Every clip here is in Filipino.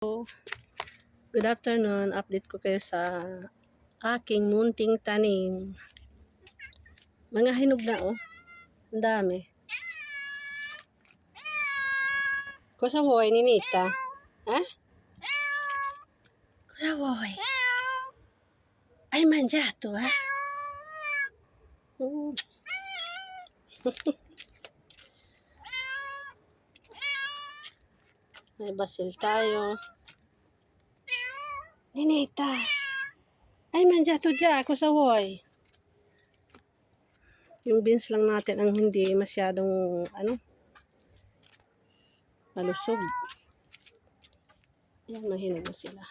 Good afternoon. Update ko kayo sa aking munting tanim. Mga hinog na oh. Ang dami. Kusawoy ni Nita. Ha? Kusawoy. Ay, manjato ha. Oh. May basil tayo. Ninita. Ay, manjato dya. Kusawoy. Yung beans lang natin ang hindi masyadong, ano, malusog. Yan, mahinog na sila.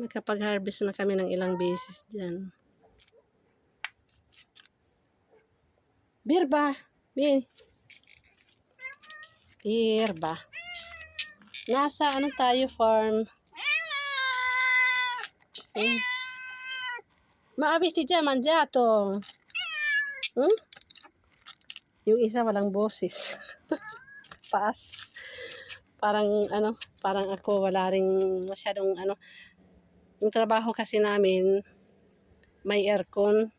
Nakapag-harvest na kami ng ilang beses dyan. Birba! Bin! Birba! Nasa ano tayo farm? Hmm. Maabis si dyan, manjato. Hmm? Yung isa walang boses. Paas. Parang ano, parang ako wala ring masyadong ano. Yung trabaho kasi namin, may aircon.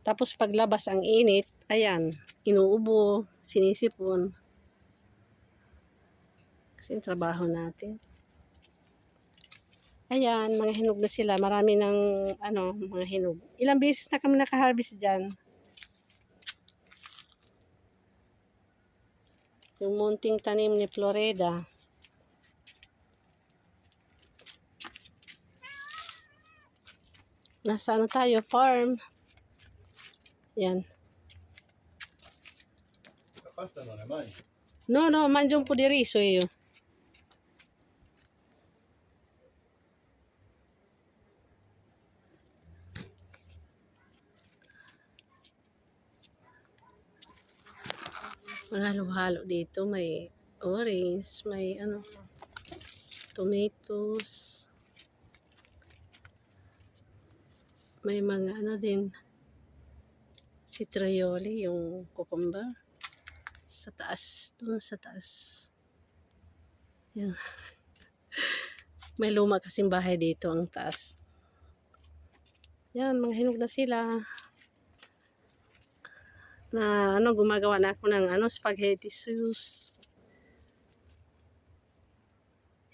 Tapos paglabas ang init, ayan, inuubo, sinisipon. Kasi yung trabaho natin. Ayan, mga hinog na sila. Marami ng, ano, mga hinog. Ilang beses na kami nakaharvest dyan. Yung munting tanim ni Florida. Nasa ano tayo? Farm. Yan. Pasta non è mai. No, no, mangio un po' Mga halo-halo dito. May orange, may ano, tomatoes. May mga ano din, citrioli, yung cucumber sa taas, doon sa taas. Yan. May luma kasing bahay dito ang taas. Yan, mga hinog na sila. Na ano, gumagawa na ako ng ano, spaghetti sauce.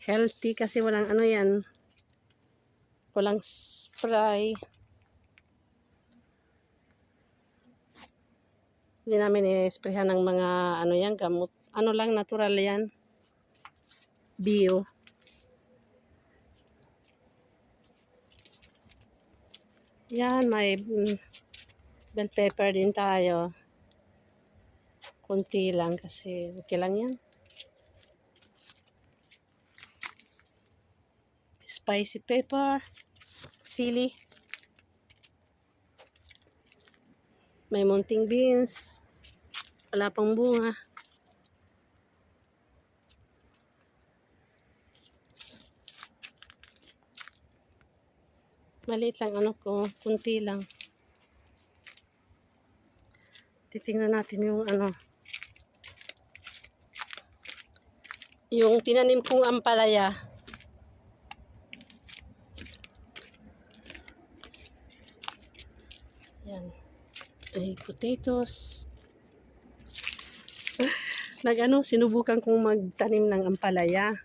Healthy kasi walang ano yan. Walang spray. Hindi namin i-sprayhan ng mga ano yan, gamot. Ano lang, natural yan. Bio. Yan, may mm, bell pepper din tayo. Kunti lang kasi okay lang yan. Spicy pepper. Sili. May munting beans. Wala pang bunga. Maliit lang ano ko, kunti lang. Titingnan natin yung ano. Yung tinanim kong ampalaya. Yan. Ay, potatoes. Nag-ano, sinubukan kong magtanim ng ampalaya.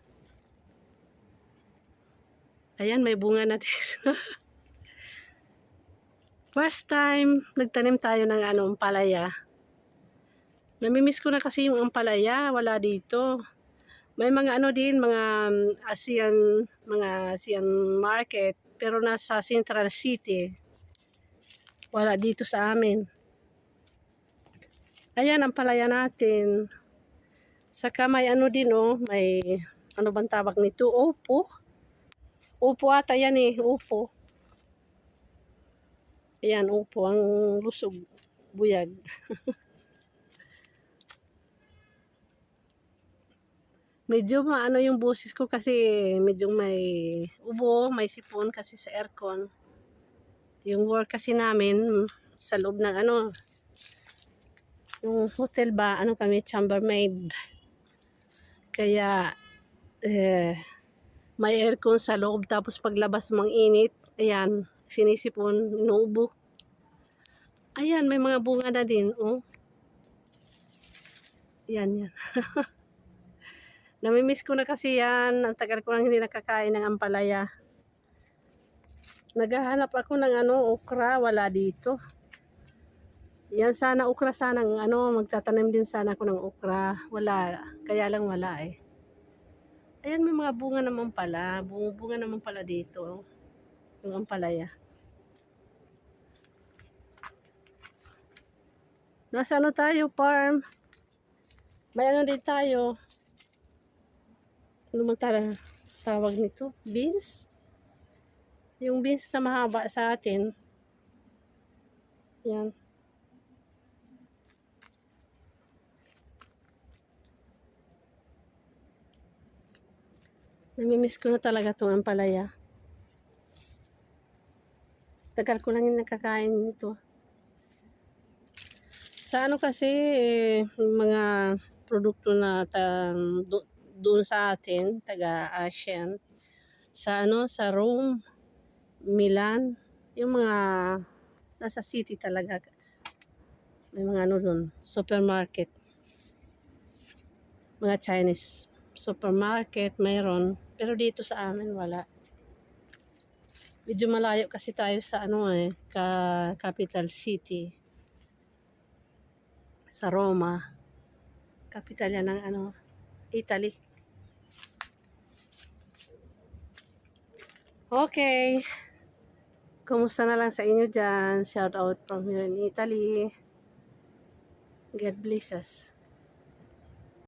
Ayan, may bunga na dito. First time, nagtanim tayo ng ano, ampalaya. Namimiss ko na kasi yung ampalaya, wala dito. May mga ano din, mga um, ASEAN, mga ASEAN market, pero nasa Central City. Wala dito sa amin. Ayan ang palaya natin. Saka may ano din oh, may ano bang tawag nito? Upo. Upo ata yan eh, upo. Ayan, upo ang lusog. Buyag. medyo maano yung boses ko kasi medyo may ubo, may sipon kasi sa aircon. Yung work kasi namin sa loob ng ano, yung hotel ba, ano kami, chambermaid. Kaya, eh, may aircon sa loob tapos paglabas mang init, ayan, sinisipon, inuubo. Ayan, may mga bunga na din, oh. Yan, yan. Namimiss ko na kasi yan. Ang tagal ko nang hindi nakakain ng ampalaya. Naghahanap ako ng ano, okra. Wala dito. Yan sana, okra sana. ng Ano, magtatanim din sana ako ng okra. Wala. Kaya lang wala eh. Ayan, may mga bunga naman pala. Bunga, bunga naman pala dito. Yung ampalaya. Nasa ano tayo, farm? May ano din tayo. Ano man tawag nito? Beans? Yung beans na mahaba sa atin. Yan. Namimiss ko na talaga itong ampalaya. Tagal ko lang yung nakakain nito. Sa ano kasi, eh, mga produkto na ta, doon sa atin, taga Asian, sa ano, sa Rome, Milan, yung mga nasa city talaga. May mga ano doon, supermarket. Mga Chinese supermarket, mayroon. Pero dito sa amin, wala. Medyo malayo kasi tayo sa ano eh, ka capital city. Sa Roma. Capital yan ng ano, Italy. Okay. Kumusta na lang sa inyo dyan? Shout out from here in Italy. God bless us.